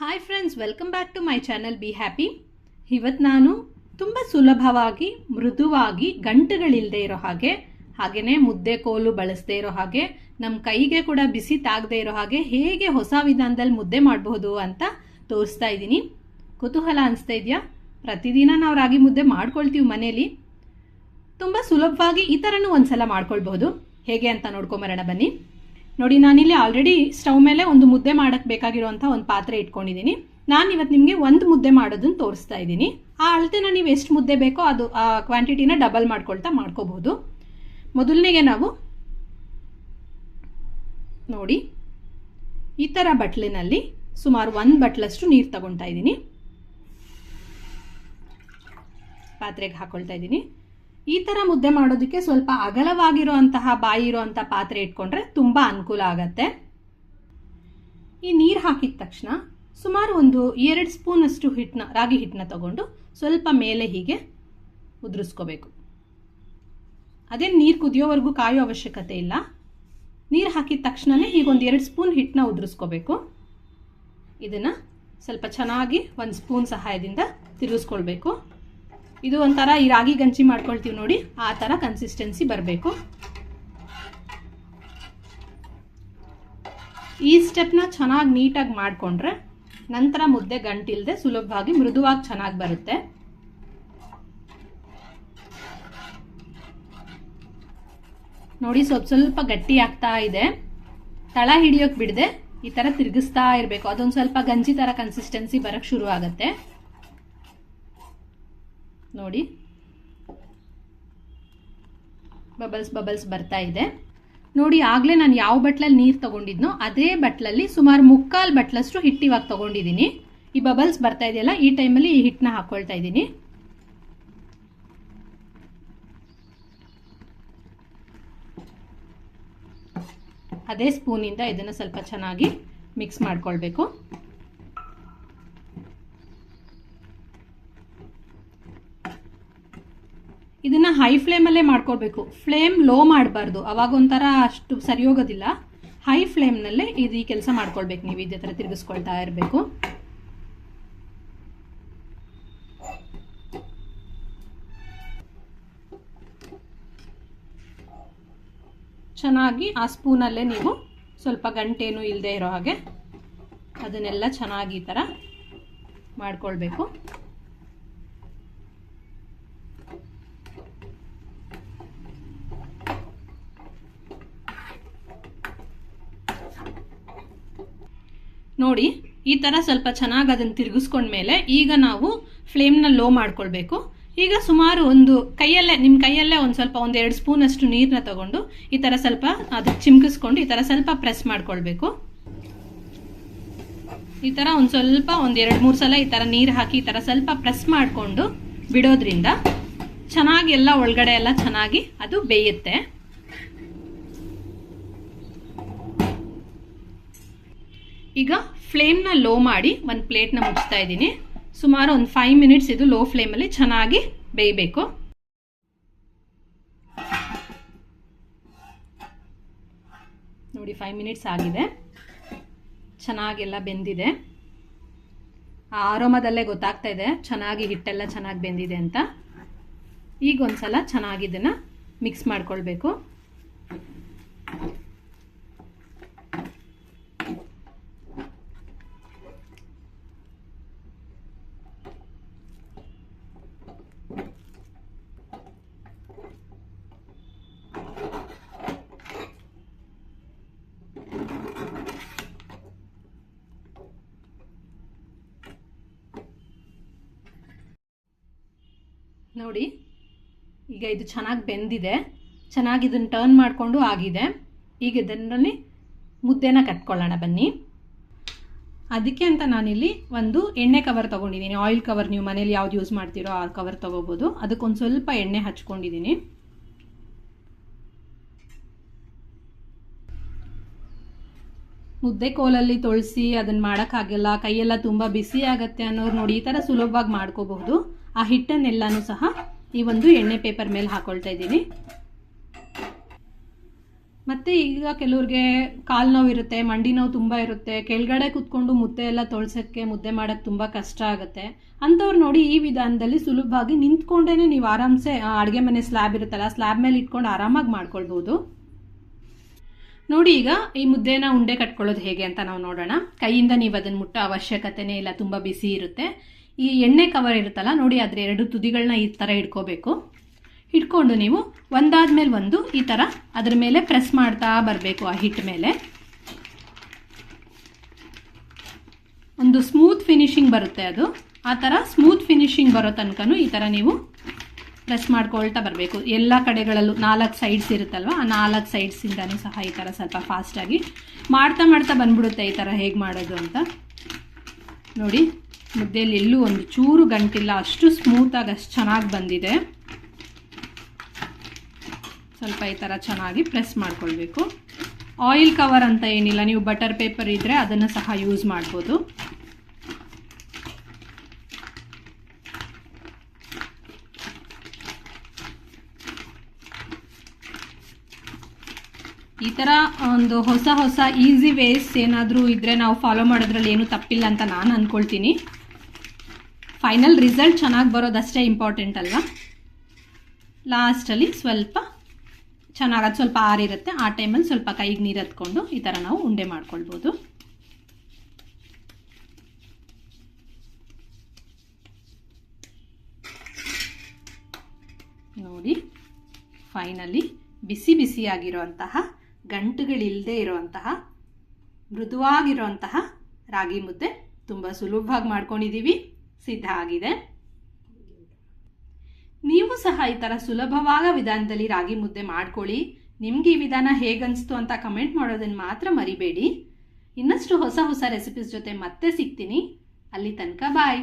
Hi friends welcome back to my channel be happy ಇವತ್ತು ನಾನು ತುಂಬ ಸುಲಭವಾಗಿ, ಮೃದುವಾಗಿ ಗಂಟುಗಳಿಲ್ಲದೆ ಇರೋ ಹಾಗೆ ಹಾಗೆಯೇ ಮುದ್ದೆ ಕೋಲು ಬಳಸದೇ ಇರೋ ಹಾಗೆ ನಮ್ಮ ಕೈಗೆ ಕೂಡ ಬಿಸಿ ತಾಗದೇ ಇರೋ ಹಾಗೆ ಹೇಗೆ ಹೊಸ ವಿಧಾನದಲ್ಲಿ ಮುದ್ದೆ ಮಾಡಬಹುದು ಅಂತ ತೋರಿಸ್ತಾ ಇದ್ದೀನಿ. ಕುತೂಹಲ ಅನಿಸ್ತಾ ಇದೆಯಾ? ಪ್ರತಿದಿನ ನಾವು ರಾಗಿ ಮುದ್ದೆ ಮಾಡ್ಕೊಳ್ತೀವಿ ಮನೇಲಿ. ತುಂಬ ಸುಲಭವಾಗಿ ಈ ಥರನೂ ಒಂದ್ಸಲ ಮಾಡ್ಕೊಳ್ಬಹುದು. ಹೇಗೆ ಅಂತ ನೋಡ್ಕೊಂಬರೋಣ ಬನ್ನಿ. ನೋಡಿ, ನಾನಿಲ್ಲಿ ಆಲ್ರೆಡಿ ಸ್ಟವ್ ಮೇಲೆ ಒಂದು ಮುದ್ದೆ ಮಾಡಕ್ಕೆ ಬೇಕಾಗಿರುವಂಥ ಒಂದು ಪಾತ್ರೆ ಇಟ್ಕೊಂಡಿದ್ದೀನಿ. ನಾನು ಇವತ್ತು ನಿಮಗೆ ಒಂದು ಮುದ್ದೆ ಮಾಡೋದನ್ನ ತೋರಿಸ್ತಾ ಇದ್ದೀನಿ. ಆ ಅಳತೆನ ನೀವು ಎಷ್ಟು ಮುದ್ದೆ ಬೇಕೋ ಅದು, ಆ ಕ್ವಾಂಟಿಟಿನ ಡಬಲ್ ಮಾಡ್ಕೊಳ್ತಾ ಮಾಡ್ಕೋಬಹುದು. ಮೊದಲನೇಗೆ ನಾವು ನೋಡಿ, ಈ ಥರ ಬಟ್ಲಿನಲ್ಲಿ ಸುಮಾರು ಒಂದು ಬಟ್ಲಷ್ಟು ನೀರು ತಗೊಳ್ತಾ ಇದ್ದೀನಿ. ಪಾತ್ರೆಗೆ ಹಾಕೊಳ್ತಾ ಇದ್ದೀನಿ. ಈ ಥರ ಮುದ್ದೆ ಮಾಡೋದಕ್ಕೆ ಸ್ವಲ್ಪ ಅಗಲವಾಗಿರುವಂತಹ ಬಾಯಿ ಇರುವಂಥ ಪಾತ್ರೆ ಇಟ್ಕೊಂಡ್ರೆ ತುಂಬ ಅನುಕೂಲ ಆಗತ್ತೆ. ಈ ನೀರು ಹಾಕಿದ ತಕ್ಷಣ ಸುಮಾರು ಒಂದು ಎರಡು ಸ್ಪೂನಷ್ಟು ಹಿಟ್ಟನ್ನ ರಾಗಿ ಹಿಟ್ಟನ್ನ ತಗೊಂಡು ಸ್ವಲ್ಪ ಮೇಲೆ ಹೀಗೆ ಉದುರಿಸ್ಕೋಬೇಕು. ಅದೇ ನೀರು ಕುದಿಯೋವರೆಗೂ ಕಾಯೋ ಅವಶ್ಯಕತೆ ಇಲ್ಲ. ನೀರು ಹಾಕಿದ ತಕ್ಷಣವೇ ಒಂದು ಎರಡು ಸ್ಪೂನ್ ಹಿಟ್ಟನ್ನ ಉದುರಿಸ್ಕೋಬೇಕು. ಇದನ್ನು ಸ್ವಲ್ಪ ಚೆನ್ನಾಗಿ ಒಂದು ಸ್ಪೂನ್ ಸಹಾಯದಿಂದ ತಿರುಗಿಸ್ಕೊಳ್ಬೇಕು. ಇದು ಒಂಥರ ಈ ರಾಗಿ ಗಂಜಿ ಮಾಡ್ಕೊಳ್ತೀವಿ ನೋಡಿ, ಆ ಥರ ಕನ್ಸಿಸ್ಟೆನ್ಸಿ ಬರಬೇಕು. ಈ ಸ್ಟೆಪ್ನ ಚೆನ್ನಾಗಿ ನೀಟಾಗಿ ಮಾಡಿಕೊಂಡ್ರೆ ನಂತರ ಮುದ್ದೆ ಗಂಟಿಲ್ಲದೆ ಸುಲಭವಾಗಿ ಮೃದುವಾಗಿ ಚೆನ್ನಾಗಿ ಬರುತ್ತೆ. ನೋಡಿ, ಸ್ವಲ್ಪ ಸ್ವಲ್ಪ ಗಟ್ಟಿ ಆಗ್ತಾ ಇದೆ. ತಳ ಹಿಡಿಯೋಕೆ ಬಿಡದೆ ಈ ಥರ ತಿರುಗಿಸ್ತಾ ಇರಬೇಕು. ಅದೊಂದು ಸ್ವಲ್ಪ ಗಂಜಿ ಥರ ಕನ್ಸಿಸ್ಟೆನ್ಸಿ ಬರೋಕ್ಕೆ ಶುರು ಆಗುತ್ತೆ ನೋಡಿ. ಬಬಲ್ಸ್ ಬಬಲ್ಸ್ ಬರ್ತಾ ಇದೆ. ನೋಡಿ, ಆಗಲೇ ನಾನು ಯಾವ ಬಟ್ಲಲ್ಲಿ ನೀರು ತಗೊಂಡಿದ್ನೋ ಅದೇ ಬಟ್ಲಲ್ಲಿ ಸುಮಾರು ಮುಕ್ಕಾಲು ಬಟ್ಲಷ್ಟು ಹಿಟ್ಟು ಇವಾಗ ತಗೊಂಡಿದ್ದೀನಿ ಈ ಬಬಲ್ಸ್ ಬರ್ತಾ ಇದೆಯಲ್ಲ, ಈ ಟೈಮಲ್ಲಿ ಈ ಹಿಟ್ಟನ್ನ ಹಾಕ್ಕೊಳ್ತಾ ಇದ್ದೀನಿ ಅದೇ ಸ್ಪೂನಿಂದ ಇದನ್ನು ಸ್ವಲ್ಪ ಚೆನ್ನಾಗಿ ಮಿಕ್ಸ್ ಮಾಡ್ಕೊಳ್ಬೇಕು ಇದನ್ನ ಹೈ ಫ್ಲೇಮಲ್ಲೇ ಮಾಡ್ಕೊಳ್ಬೇಕು. ಫ್ಲೇಮ್ ಲೋ ಮಾಡಬಾರ್ದು. ಅವಾಗ ಒಂಥರ ಅಷ್ಟು ಸರಿ ಹೋಗೋದಿಲ್ಲ. ಹೈ ಫ್ಲೇಮ್ನಲ್ಲೇ ಇದು ಈ ಕೆಲಸ ಮಾಡ್ಕೊಳ್ಬೇಕು ನೀವು. ಇದೇ ಥರ ತಿರುಗಿಸ್ಕೊಳ್ತಾ ಇರಬೇಕು. ಚೆನ್ನಾಗಿ ಆ ಸ್ಪೂನಲ್ಲೇ ನೀವು ಸ್ವಲ್ಪ ಗಂಟೇನು ಇಲ್ಲದೆ ಇರೋ ಹಾಗೆ ಅದನ್ನೆಲ್ಲ ಚೆನ್ನಾಗಿ ಈ ಥರ ಮಾಡ್ಕೊಳ್ಬೇಕು. ನೋಡಿ, ಈ ಥರ ಸ್ವಲ್ಪ ಚೆನ್ನಾಗಿ ಅದನ್ನು ತಿರುಗಿಸ್ಕೊಂಡ್ಮೇಲೆ ಈಗ ನಾವು ಫ್ಲೇಮ್ನ ಲೋ ಮಾಡ್ಕೊಳ್ಬೇಕು. ಈಗ ಸುಮಾರು ಒಂದು ಕೈಯಲ್ಲೇ ನಿಮ್ಮ ಕೈಯಲ್ಲೇ ಒಂದು ಸ್ವಲ್ಪ ಒಂದು ಎರಡು ಸ್ಪೂನಷ್ಟು ನೀರನ್ನ ತಗೊಂಡು ಈ ಥರ ಸ್ವಲ್ಪ ಅದಕ್ಕೆ ಚಿಮ್ಕಿಸ್ಕೊಂಡು ಈ ಥರ ಸ್ವಲ್ಪ ಪ್ರೆಸ್ ಮಾಡ್ಕೊಳ್ಬೇಕು. ಈ ಥರ ಒಂದು ಸ್ವಲ್ಪ ಒಂದು ಎರಡು ಮೂರು ಸಲ ಈ ಥರ ನೀರು ಹಾಕಿ ಈ ಥರ ಸ್ವಲ್ಪ ಪ್ರೆಸ್ ಮಾಡಿಕೊಂಡು ಬಿಡೋದ್ರಿಂದ ಚೆನ್ನಾಗಿ ಎಲ್ಲ ಒಳಗಡೆ ಎಲ್ಲ ಚೆನ್ನಾಗಿ ಅದು ಬೇಯುತ್ತೆ. ಈಗ ಫ್ಲೇಮ್ನ ಲೋ ಮಾಡಿ ಒಂದು ಪ್ಲೇಟ್ನ ಮುಚ್ತಾ ಇದ್ದೀನಿ. ಸುಮಾರು ಒಂದು ಫೈವ್ ಮಿನಿಟ್ಸ್ ಇದು ಲೋ ಫ್ಲೇಮಲ್ಲಿ ಚೆನ್ನಾಗಿ ಬೇಯಬೇಕು. ನೋಡಿ ಫೈವ್ ಮಿನಿಟ್ಸ್ ಆಗಿದೆ. ಚೆನ್ನಾಗೆಲ್ಲ ಬೆಂದಿದೆ. ಆರೋಮದಲ್ಲೇ ಗೊತ್ತಾಗ್ತಾ ಇದೆ. ಚೆನ್ನಾಗಿ ಹಿಟ್ಟೆಲ್ಲ ಚೆನ್ನಾಗಿ ಬೆಂದಿದೆ ಅಂತ. ಈಗ ಒಂದ್ಸಲ ಚೆನ್ನಾಗಿ ಇದನ್ನು ಮಿಕ್ಸ್ ಮಾಡ್ಕೊಳ್ಬೇಕು. ನೋಡಿ, ಈಗ ಇದು ಚೆನ್ನಾಗಿ ಬೆಂದಿದೆ. ಚೆನ್ನಾಗಿ ಇದನ್ನು ಟರ್ನ್ ಮಾಡಿಕೊಂಡು ಆಗಿದೆ. ಈಗ ಇದರಲ್ಲಿ ಮುದ್ದೆನ ಕಟ್ಕೊಳ್ಳೋಣ ಬನ್ನಿ. ಅದಕ್ಕೆ ಅಂತ ನಾನಿಲ್ಲಿ ಒಂದು ಎಣ್ಣೆ ಕವರ್ ತೊಗೊಂಡಿದ್ದೀನಿ. ಆಯಿಲ್ ಕವರ್ ನೀವು ಮನೇಲಿ ಯಾವ್ದು ಯೂಸ್ ಮಾಡ್ತೀರೋ ಆ ಕವರ್ ತೊಗೋಬೋದು. ಅದಕ್ಕೊಂದು ಸ್ವಲ್ಪ ಎಣ್ಣೆ ಹಚ್ಕೊಂಡಿದ್ದೀನಿ. ಮುದ್ದೆ ಕೋಲಲ್ಲಿ ತೊಳಸಿ ಅದನ್ನು ಮಾಡೋಕ್ಕಾಗಲ್ಲ ಕೈಯೆಲ್ಲ ತುಂಬ ಬಿಸಿ ಆಗುತ್ತೆ ಅನ್ನೋರು ನೋಡಿ ಈ ಥರ ಸುಲಭವಾಗಿ ಮಾಡ್ಕೋಬಹುದು. ಆ ಹಿಟ್ಟನ್ನೆಲ್ಲನೂ ಸಹ ಈ ಒಂದು ಎಣ್ಣೆ ಪೇಪರ್ ಮೇಲೆ ಹಾಕೊಳ್ತಾ ಇದ್ದೀನಿ. ಮತ್ತು ಈಗ ಕೆಲವ್ರಿಗೆ ಕಾಲು ನೋವು ಇರುತ್ತೆ, ಮಂಡಿ ನೋವು ತುಂಬ ಇರುತ್ತೆ, ಕೆಳಗಡೆ ಕೂತ್ಕೊಂಡು ಮುದ್ದೆ ಎಲ್ಲ ತೊಳ್ಸೋಕ್ಕೆ ಮುದ್ದೆ ಮಾಡೋಕ್ಕೆ ತುಂಬ ಕಷ್ಟ ಆಗುತ್ತೆ. ಅಂಥವ್ರು ನೋಡಿ ಈ ವಿಧಾನದಲ್ಲಿ ಸುಲಭವಾಗಿ ನಿಂತ್ಕೊಂಡೇ ನೀವು ಆರಾಮ್ಸೆ ಅಡುಗೆ ಮನೆ ಸ್ಲ್ಯಾಬ್ ಇರುತ್ತಲ್ಲ ಸ್ಲ್ಯಾಬ್ ಮೇಲೆ ಇಟ್ಕೊಂಡು ಆರಾಮಾಗಿ ಮಾಡ್ಕೊಳ್ಬೋದು. ನೋಡಿ ಈಗ ಈ ಮುದ್ದೆನ ಉಂಡೆ ಕಟ್ಕೊಳ್ಳೋದು ಹೇಗೆ ಅಂತ ನಾವು ನೋಡೋಣ. ಕೈಯಿಂದ ನೀವು ಅದನ್ನು ಮುಟ್ಟೋ ಅವಶ್ಯಕತೆನೇ ಇಲ್ಲ, ತುಂಬ ಬಿಸಿ ಇರುತ್ತೆ. ಈ ಎಣ್ಣೆ ಕವರ್ ಇರುತ್ತಲ್ಲ, ನೋಡಿ ಅದ್ರ ಎರಡು ತುದಿಗಳನ್ನ ಈ ಥರ ಇಟ್ಕೋಬೇಕು. ಇಟ್ಕೊಂಡು ನೀವು ಒಂದಾದ್ಮೇಲೆ ಒಂದು ಈ ಥರ ಅದ್ರ ಮೇಲೆ ಪ್ರೆಸ್ ಮಾಡ್ತಾ ಬರಬೇಕು ಆ ಹಿಟ್ ಮೇಲೆ. ಒಂದು ಸ್ಮೂತ್ ಫಿನಿಶಿಂಗ್ ಬರುತ್ತೆ ಅದು. ಆ ಥರ ಸ್ಮೂತ್ ಫಿನಿಶಿಂಗ್ ಬರೋ ತನಕನೂ ಈ ಥರ ನೀವು ಪ್ರೆಸ್ ಮಾಡ್ಕೊಳ್ತಾ ಬರಬೇಕು. ಎಲ್ಲ ಕಡೆಗಳಲ್ಲೂ ನಾಲ್ಕು ಸೈಡ್ಸ್ ಇರುತ್ತಲ್ವ, ಆ ನಾಲ್ಕು ಸೈಡ್ಸಿಂದನೂ ಸಹ ಈ ಥರ ಸ್ವಲ್ಪ ಫಾಸ್ಟಾಗಿ ಮಾಡ್ತಾ ಮಾಡ್ತಾ ಬಂದ್ಬಿಡುತ್ತೆ ಈ ಥರ ಹೇಗೆ ಮಾಡೋದು ಅಂತ. ನೋಡಿ. ಮುದ್ದೆಯಲ್ಲಿ ಎಲ್ಲೂ ಒಂದು ಚೂರು ಗಂಟಿಲ್ಲ, ಅಷ್ಟು ಸ್ಮೂತಾಗಿ ಅಷ್ಟು ಚೆನ್ನಾಗಿ ಬಂದಿದೆ. ಸ್ವಲ್ಪ ಈ ಥರ ಚೆನ್ನಾಗಿ ಪ್ರೆಸ್ ಮಾಡ್ಕೊಳ್ಬೇಕು. ಆಯಿಲ್ ಕವರ್ ಅಂತ ಏನಿಲ್ಲ, ನೀವು ಬಟರ್ ಪೇಪರ್ ಇದ್ದರೆ ಅದನ್ನು ಸಹ ಯೂಸ್ ಮಾಡ್ಬೋದು. ಈ ಥರ ಒಂದು ಹೊಸ ಹೊಸ ಈಸಿ ವೇಸ್ ಏನಾದರೂ ಇದ್ದರೆ ನಾವು ಫಾಲೋ ಮಾಡೋದ್ರಲ್ಲಿ ಏನೂ ತಪ್ಪಿಲ್ಲ ಅಂತ ನಾನು ಅಂದ್ಕೊಳ್ತೀನಿ ಫೈನಲ್ ರಿಸಲ್ಟ್ ಚೆನ್ನಾಗಿ ಬರೋದಷ್ಟೇ ಇಂಪಾರ್ಟೆಂಟ್ ಅಲ್ವಾ? ಲಾಸ್ಟಲ್ಲಿ ಸ್ವಲ್ಪ ಚೆನ್ನಾಗಿ, ಅದು ಸ್ವಲ್ಪ ಆರಿರುತ್ತೆ. ಆ ಟೈಮಲ್ಲಿ ಸ್ವಲ್ಪ ಕೈಗೆ ನೀರು ಹತ್ಕೊಂಡು ಈ ಥರ ನಾವು ಉಂಡೆ ಮಾಡ್ಕೊಳ್ಬೋದು. ನೋಡಿ ಫೈನಲಿ ಬಿಸಿ ಬಿಸಿಯಾಗಿರುವಂತಹ ಗಂಟುಗಳಿಲ್ಲದೆ ಇರುವಂತಹ, ಮೃದುವಾಗಿರುವಂತಹ ರಾಗಿ ಮುದ್ದೆ ತುಂಬ ಸುಲಭವಾಗಿ ಮಾಡ್ಕೊಂಡಿದ್ದೀವಿ ಸಿದ್ಧ ಆಗಿದೆ. ನೀವು ಸಹ ಈ ಥರ ಸುಲಭವಾದ ವಿಧಾನದಲ್ಲಿ ರಾಗಿ ಮುದ್ದೆ ಮಾಡ್ಕೊಳ್ಳಿ. ನಿಮ್ಗೆ ಈ ವಿಧಾನ ಹೇಗನ್ನಿಸ್ತು ಅಂತ ಕಮೆಂಟ್ ಮಾಡೋದನ್ನು ಮಾತ್ರ ಮರಿಬೇಡಿ. ಇನ್ನಷ್ಟು ಹೊಸ ಹೊಸ ರೆಸಿಪೀಸ್ ಜೊತೆ ಮತ್ತೆ ಸಿಗ್ತೀನಿ. ಅಲ್ಲಿ ತನಕ ಬಾಯ್